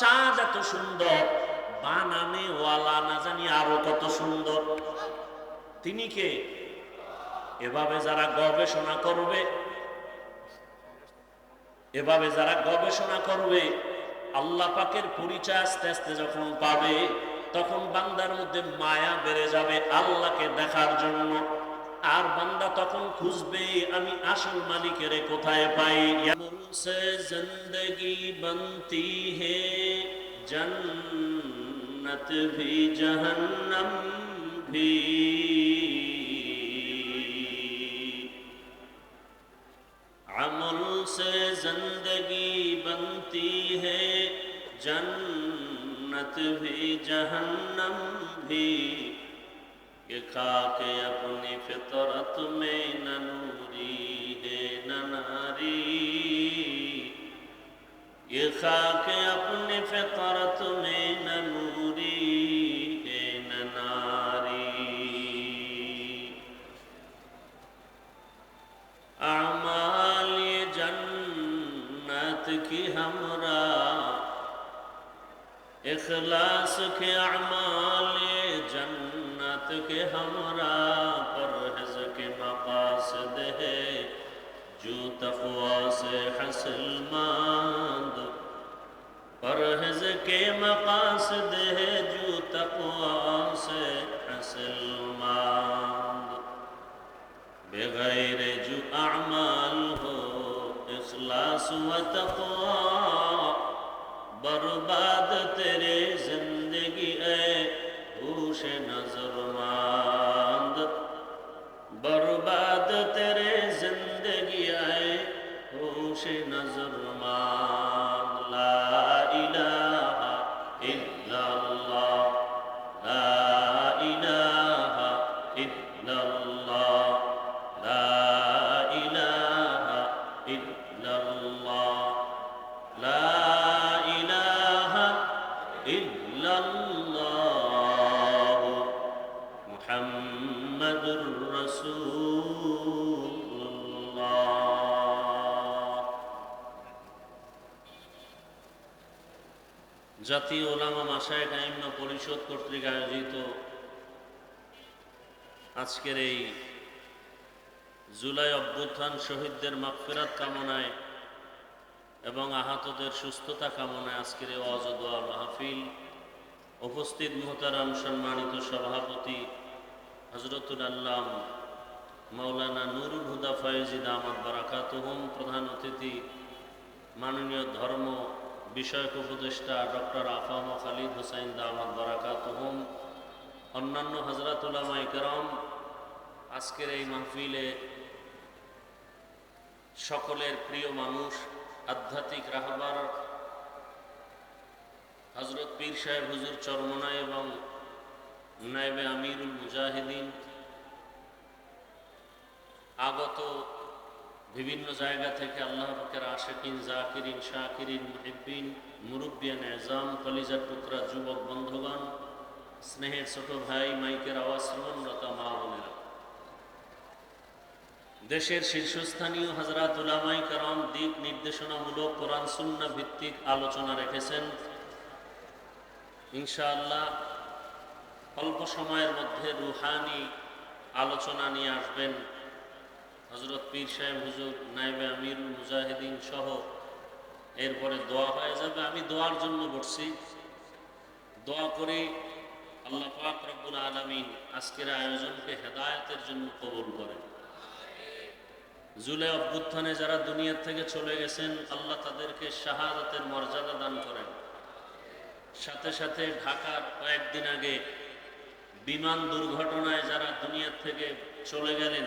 চাঁদ এত সুন্দর, বানানে ওয়ালা না জানি আরও কত সুন্দর। তিনি কে? এভাবে যারা গবেষণা করবে, এভাবে যারা গবেষণা করবে, আল্লাহ পাকের পরিচয় আস্তে আস্তে যখন পাবে, তখন বান্দার মধ্যে মায়া বেড়ে যাবে আল্লাহকে দেখার জন্য। আর বান্দা তখন খুঁজবে, আমি আসল মালিকের কোথায় পাই? সে জিন্দগি বনতি হে, জন্নত ভি জহন্নম ভি। আমল সে জিন্দগি বনতি হে, জন্নত ভি জহন্নম ভি। کہ کھا کے اپنی فطرت میں نہ نوری ہے نہ ناری یہ کھا کے اپنی فطرت میں نہ نوری ہے نہ ناری اعمال یہ جنت کی ہمراہ اخلاص کے اعمال کے ہمرا پر پرہز کے مقاصد ہے، جو تقوا سے حسل ماند پرہز کے مقاصد ہے، جو تقوا سے حسل ماند بغیر جو اعمال ہو، اخلاص و تقوا برباد تیرے زندگی اے۔ گوشے نظر ماند برباد تیرے زندگی آئے گوشے نظر ماند জাতীয় ওলামা মাসায় কাইম্মা পরিষদ কর্তৃক আয়োজিত আজকের এই জুলাই অভ্যুত্থান শহীদদের মাগফিরাত কামনায় এবং আহতদের সুস্থতা কামনায় আজকের এই অজদোয়া মাহফিল উপস্থিত মোহতারাম সম্মানিত সভাপতি হজরতুল আল্লাম মাওলানা নুরুল হুদা ফয়েজিদ আহমদ বারাকাতুহম প্রধান অতিথি মাননীয় ধর্ম বিষয়ক উপদেষ্টা ডক্টর আফাম খালিদ হুসাইন দাহমদ বারাকাতুহম, অন্যান্য হজরতুল্লামা ইকরম, আজকের এই মাহফিলে সকলের প্রিয় মানুষ, আধ্যাত্মিক রাহবার হজরত পীর সাহেব হুজুর চরমনা এবং নাইবে আমিরুল মুজাহিদিন, আগত বিভিন্ন জায়গা থেকে আল্লাহ পাকের আশেকিন, জাকিরিন, শাকিরিন, মুহিব্বিন, মুরব্বিয়ান, এজাম, কলিজার টুকরা যুবক, বন্ধুগণ, স্নেহের ছোট ভাই, মাইকের আওয়াজ শ্রবণরতা মা বোনেরা। দেশের শীর্ষস্থানীয় হাজরাত উলামাই কারাম দিক নির্দেশনামূলক কোরআন সুন্না ভিত্তিক আলোচনা রেখেছেন। ইনশাআল্লাহ অল্প সময়ের মধ্যে রুহানি আলোচনা নিয়ে আসবেন। হজরত পীর সাহেব, হুজুর নাইবে আমিরুল মুজাহিদিন সহ। এরপরে দোয়া হয়ে যাবে আমি দোয়ার জন্য বসছি। দোয়া করে, আল্লাহ পাক রব্বুল আলমিন আজকের আয়োজনকে হেদায়তের জন্য কবুল করেন। জুলাই অভ্যুত্থানে যারা দুনিয়ার থেকে চলে গেছেন, আল্লাহ তাদেরকে শাহাদাতের মর্যাদা দান করেন। সাথে সাথে ঢাকার কয়েকদিন আগে বিমান দুর্ঘটনায় যারা দুনিয়ার থেকে চলে গেলেন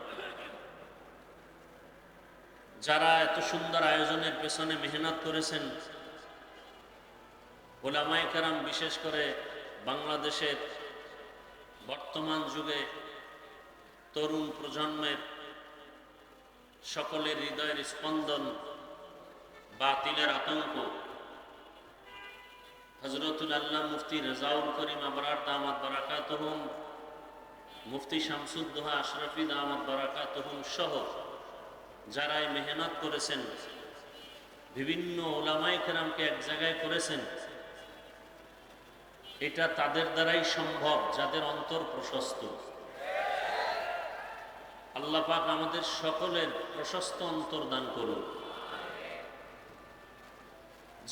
যারা এত সুন্দর আয়োজনের পেছনে মেহনত করেছেন ওলামাই কারাম বিশেষ করে বাংলাদেশের বর্তমান যুগে তরুণ প্রজন্মের সকলের হৃদয়ের স্পন্দন বাতিলের আতঙ্ক। হজরতুল আল্লাহ মুফতি রেজাউল করিম আবরার দামাত বারাকাতহুম, মুফতি শামসুদ্দোহা আশরাফি দামাত বারাকাতহুম সহ যারা এই মেহনত করেছেন, বিভিন্ন ওলামাই কেরামকে এক জায়গায় করেছেন, এটা তাদের দ্বারাই সম্ভব, যাদের অন্তর প্রশস্ত। আল্লাহ পাক আমাদের সকলের প্রশস্ত অন্তর দান করুন।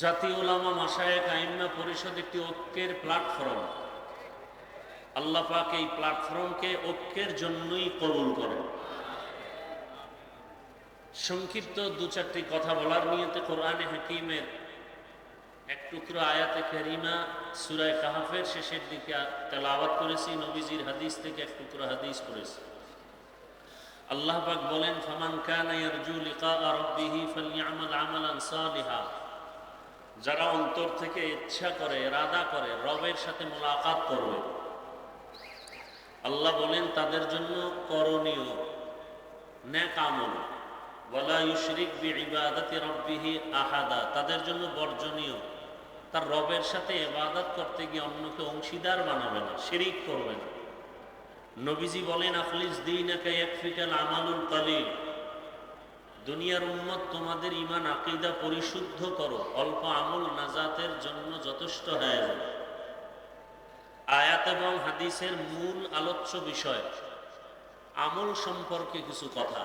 জাতীয় ওলামা মাসায়েক আইম্মা পরিষদ একটি ঐক্যের প্ল্যাটফর্ম। আল্লাহ পাক এই প্ল্যাটফর্মকে ঐক্যের জন্যই কবুল করেন। সংক্ষিপ্ত দু চারটি কথা বলার নিয়তে কোরআনে হাকিমের এক টুকরো আয়াতে কারিমা সুরায় কাহাফের শেষের দিকে তেলাওয়াত করেছি, নবীজির হাদিস থেকে এক টুকরো হাদিস করেছি আল্লাহ পাক বলেন, ফামান কানা ইয়ারজু লিকা রাব্বিহি ফালইআমাল আমালান সালিহা। যারা অন্তর থেকে ইচ্ছা করে রাদা করে, রবের সাথে মোলাকাত করবে। আল্লাহ বলেন, তাদের জন্য করণীয় ন্যাক আমল। আহাদা, তাদের জন্য বর্জনীয়। তার রবের সাথে ইবাদত করতে গিয়ে অন্যকে অংশীদার বানাবে না, শিরিক করবে না। নবীজি বলেন, আখলিস দিনাকা ইয়াকফিকাল দুনিয়ার উম্মত, তোমাদের ইমান আকিদা পরিশুদ্ধ করো। অল্প আমল নাজাতের জন্য যথেষ্ট হয়ে যাবে। আয়াত এবং হাদিসের মূল আলোচ্য বিষয়, আমল সম্পর্কে কিছু কথা।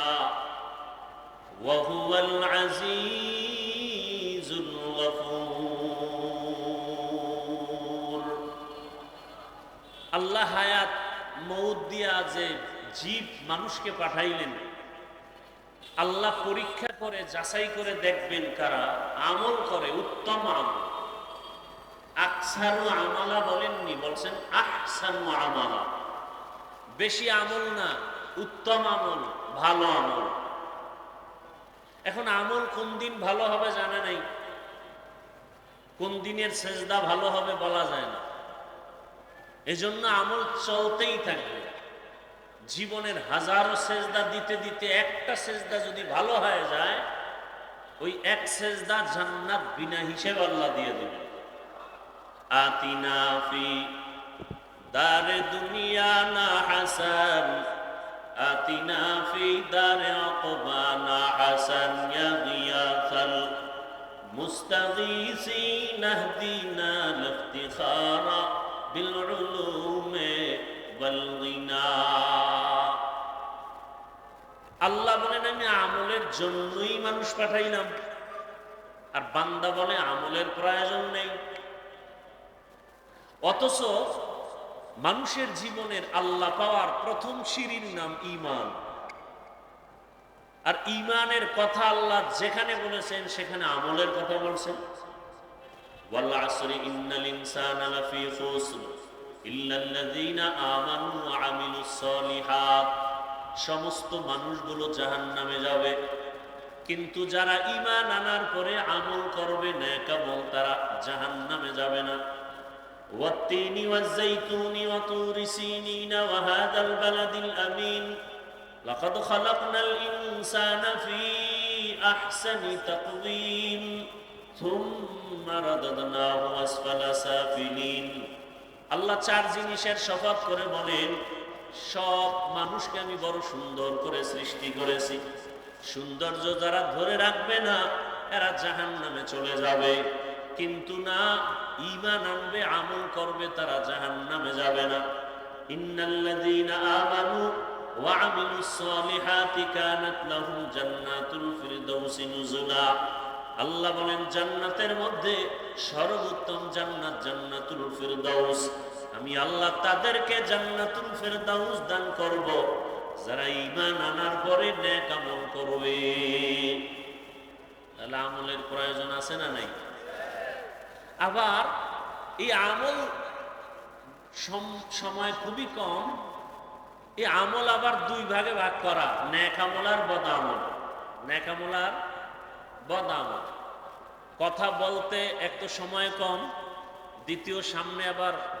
আল্লাহ হায়াত মৌত দিয়া যে জীব মানুষকে পাঠাইলেন, আল্লাহ পরীক্ষা করে, যাচাই করে দেখবেন কারা আমল করে, উত্তম আমল। আকসারু আমালা বলেননি, বলছেন আহসানু আমালা। বেশি আমল না, উত্তম আমল, ভালো আমল। এখন আমল কোন দিন ভালো হবে জানা নাই। কোন দিনের সেজদা ভালো হবে বলা যায় না। এজন্য আমল চলতেই থাকবে। জীবনের হাজারো সেজদা দিতে দিতে একটা সেজদা যদি ভালো হয়ে যায়, ওই এক সেজদা জান্নাত বিনা হিসেব আল্লাহ দিয়ে দেবে। আতিনা ফি দারে দুনিয়া না হাসান, আতিনা ফি দারে আকবা না হাসান গিয়াসাল মুস্তাগীসিন আহদিনা লিফতিখারা। আল্লাহ বলেন, আমি আমলের জন্যই মানুষ পাঠাইলাম। আর বান্দা বলে, আমলের প্রয়োজন নেই। অথচ মানুষের জীবনের আল্লাহ পাওয়ার প্রথম সিঁড়ির নাম ইমান আর ইমানের কথা আল্লাহ যেখানে বলেছেন, সেখানে আমলের কথা বলছেন। ইল্লাল্লাযীনা আমানু ওয়া আমিলুস সমস্ত মানুষগুলো জাহান্নামে যাবে কিন্তু যারা ঈমান আনার পরে আমল করবে নেক আমল তারা জাহান্নামে যাবে না والتين والزيتون وطور سينين وهذا البلد الأمين لقد خلقنا الإنسان في أحسن تقويم ثم رددناه أسفل سافلين আল্লাহ চার জিনিসের শপথ করে বলেন সব মানুষকে আমি বড় সুন্দর করে সৃষ্টি করেছি। সৌন্দর্য যারা ধরে রাখবে না, এরা জাহান নামে চলে যাবে। কিন্তু না ইমান আনবে, আমল করবে, তারা জাহান নামে যাবে না। ইন্নাল্লাযীনা আল্লাহ বলেন, জান্নাতের মধ্যে সর্বোত্তম জান্নাত জান্নাতুল ফিরদাউস। আমি আল্লাহ তাদেরকে জান্নাতুল ফিরদাউস দান করব। যারা ঈমান আনার পরে নেক আমল করবে। তাহলে আমলের প্রয়োজন আছে না নাই? আবার এই আমল সম- সময় খুবই কম। এই আমল আবার দুই ভাগে ভাগ করা। ন্যাক আমল আর বদ আমল। ন্যাক আমল আর বদ আমল। কথা বলতে এক তো সময় কম, দ্বিতীয় সামনে আবার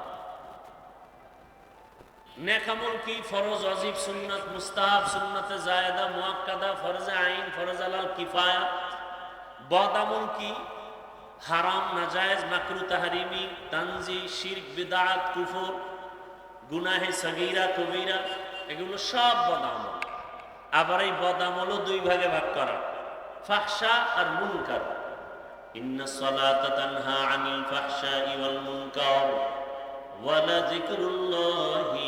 ন্যাক আমল কি? ফরজ অজিব সুন্নাত, মুস্তাহাব, সুন্নাতে জায়েদা মুআক্কাদা ফরজে আইন, ফরজ আলাল কিফায়া। বদ আমল কি? হারাম, নাজায়েজ, মাকরু, তাহারিমি, তানজি, শিরক বিদাত কুফর, গুনাহে সগীরা, কবিরা, এগুলো সব বদামল আবার এই বদামলও দুই ভাগে ভাগ করা। ফাহশা আর মুনকার। ইন্না সালাতা তানহা আনিল ফাহশাই ওয়াল মুনকার। ওয়ালা যিকরুল্লাহি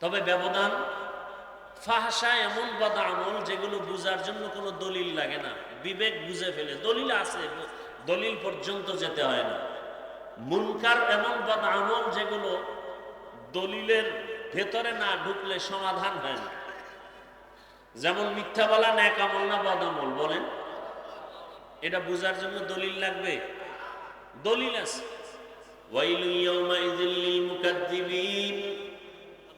তবে ব্যবধান ফাহাসা এমন বদা আমল যেগুলো বুঝার জন্য কোনো দলিল লাগে না। বিবেক বুঝে ফেলে। দলিল আছে, দলিল পর্যন্ত যেতে হয় না। মুনকার এমন বদা আমল যেগুলো দলিলের ভেতরে না ঢুকলে সমাধান হয় না। যেমন মিথ্যা বলা ন্যাক আমল না বদামল বলেন। এটা বুঝার জন্য দলিল লাগবে? দলিল আছে। ওয়াইলু ইয়াউমাইযিল লিল মুকাদ্দিবিন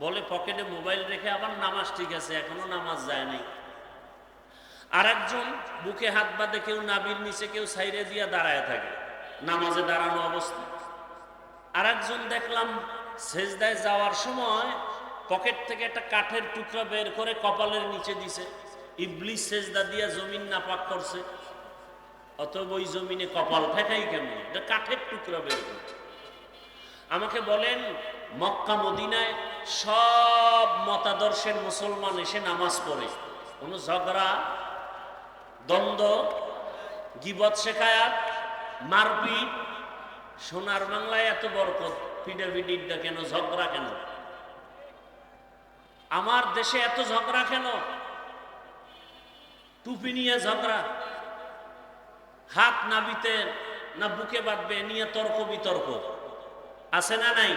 বলে পকেটে মোবাইল রেখে আবার নামাজ ঠিক আছে, এখনও নামাজ যায় নাই। আর একজন বুকে হাত বাঁধে, কেউ নাবির নিচে, কেউ সাইরে দিয়া দাঁড়ায় থাকে। নামাজে দাঁড়ানো অবস্থা। আর একজন দেখলাম সেজদায় যাওয়ার সময় পকেট থেকে একটা কাঠের টুকরা বের করে কপালের নিচে দিছে। ইবলিশ সেজদা দিয়া জমিন নাপাক করছে। অতএব ওই জমিনে কপাল ঠেকাই কেন কাঠের টুকরা বের করছে। আমাকে বলেন, মক্কা মদিনায় সব মতাদর্শের মুসলমান এসে নামাজ পড়ে। কোনো ঝগড়া, দ্বন্দ্ব, গিবত শেখায়াত মারপিট, সোনার বাংলায় এত বরকত পিডাপিডিটা কেন, ঝগড়া কেন? আমার দেশে এত ঝগড়া কেন? টুপি নিয়ে ঝগড়া। হাত নাবিতে না বুকে বাঁধবে, নিয়ে তর্ক বিতর্ক। আছে না নাই?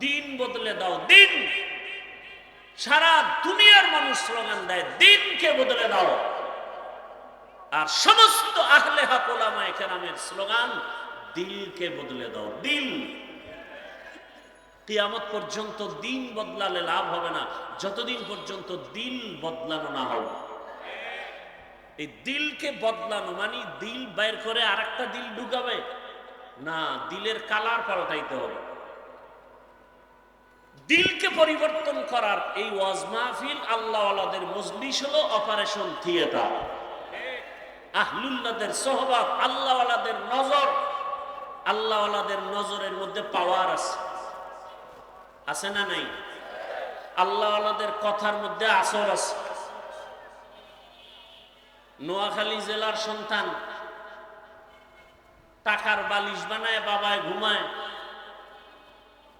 দিন বদলে দাও, দিন। সারা দুনিয়ার মানুষ স্লোগান দেয়, দিনকে বদলে দাও। আর সমস্ত আহলে হাকোলামা একরামের স্লোগান দিলকে বদলে দাও, দিল। কিয়ামত পর্যন্ত দিন বদলালে লাভ হবে না, যতদিন পর্যন্ত দিল বদলানো না হবে। এই দিলকে বদলানো মানে দিল বাইর করে আর একটা দিল ঢুকাবে। না, দিলের কালার পাল্টাইতে হবে। দিলকে পরিবর্তন করার এই ওয়াজ মাহফিল আল্লাহওয়ালাদের মজলিস হলো অপারেশন থিয়েটার। আহলুল্লাদের সহবাদ আল্লাহওয়ালাদের নজর, আল্লাহওয়ালাদের নজরের মধ্যে পাওয়ার আছে। আছে না নাই? আল্লাহওয়ালাদের কথার মধ্যে আসর আছে। নোয়াখালী জেলার সন্তান, টাকার বালিশ বানায়, বাবায় ঘুমায়।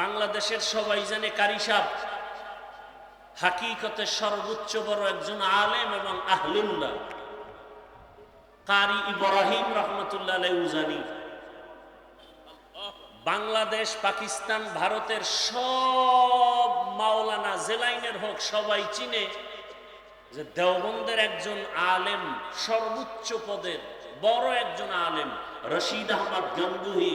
বাংলাদেশের সবাই জানে কারিসাব হাকিকতে সর্বোচ্চ বড় একজন আলেম এবং আহলুল্লাহ কারি ইব্রাহিম রহমতুল্লাহ উজানি। বাংলাদেশ, পাকিস্তান, ভারতের সব মাওলানা জেলাইনের হোক, সবাই চিনে যে দেওবন্দের একজন আলেম, সর্বোচ্চ পদের বড় একজন আলেম, রশিদ আহমদ গঙ্গুহি।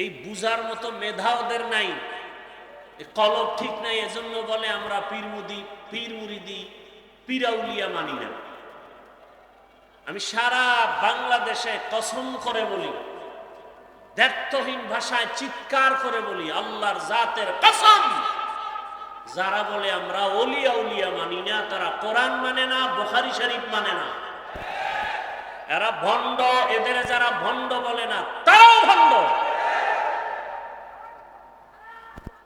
এই বুজার মতো মেধা ওদের নাই। কলব ঠিক নাই, এজন্য বলে আমরা পীরমুদি পীর মুরিদি পীরাউলিয়া মানি না। আমি সারা বাংলাদেশে কসম করে বলি ভাষায় চিৎকার করে বলি, আল্লাহর জাতের কসম। যারা বলে আমরা অলিয়া উলিয়া মানি না, তারা কোরআন মানে না, বোখারি শরীফ মানে না। এরা ভণ্ড, এদের যারা ভণ্ড বলে না, তারাও ভণ্ড।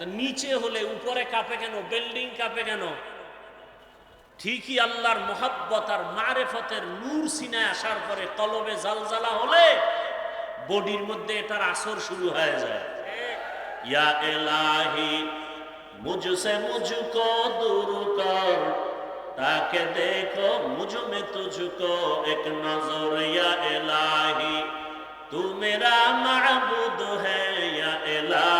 তো নিচে হলে, উপরে কাঁপে কেন বিল্ডিং কাঁপে কেন? ঠিকই আল্লাহর মহাব্বত আর মারেফতের নূর সিনায় আসার পরে কলবে জালজালা হলে বডির মধ্যে এটার আসর শুরু হয়ে যায়। ইয়া এলাহি, মুঝসে মুঝকো দূর কর, তাকে দেখো মুঝ মে তুঝকো, এক নজর ইয়া এলাহি তু মেরা মাবুদ হ্যা ইয়া এলাহি।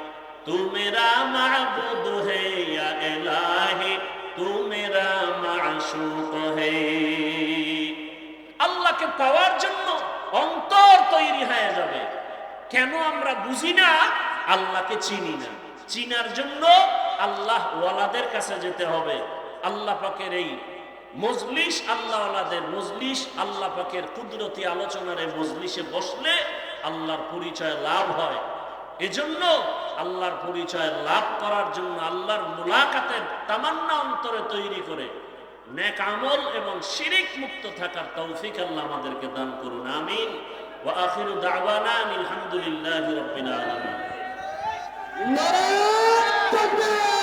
তু মেরা মাহবুদ হে ইয়া এলাহি তু মেরা মাশুক হে। আল্লাহকে পাওয়ার জন্য অন্তর তৈরি হয়ে যাবে। কেন আমরা বুঝি না? আল্লাহকে চিনি না। চিনার জন্য আল্লাহ ওয়ালাদের কাছে যেতে হবে। আল্লাহ পাকের এই মজলিস, আল্লাহ ওয়ালাদের মজলিস, আল্লাহ পাকের কুদরতি আলোচনার এই মজলিসে বসলে আল্লাহর পরিচয় লাভ হয়। এজন্য আল্লাহর পরিচয় লাভ করার জন্য আল্লাহর মোলাকাতের তামান্না অন্তরে তৈরি করে নেক আমল এবং শিরিক মুক্ত থাকার তৌফিক আল্লাহ আমাদেরকে দান করুন, আমিন। ওয়া আখিরু দাওয়ানা আলহামদুলিল্লাহি রাব্বিল আলামিন। নারা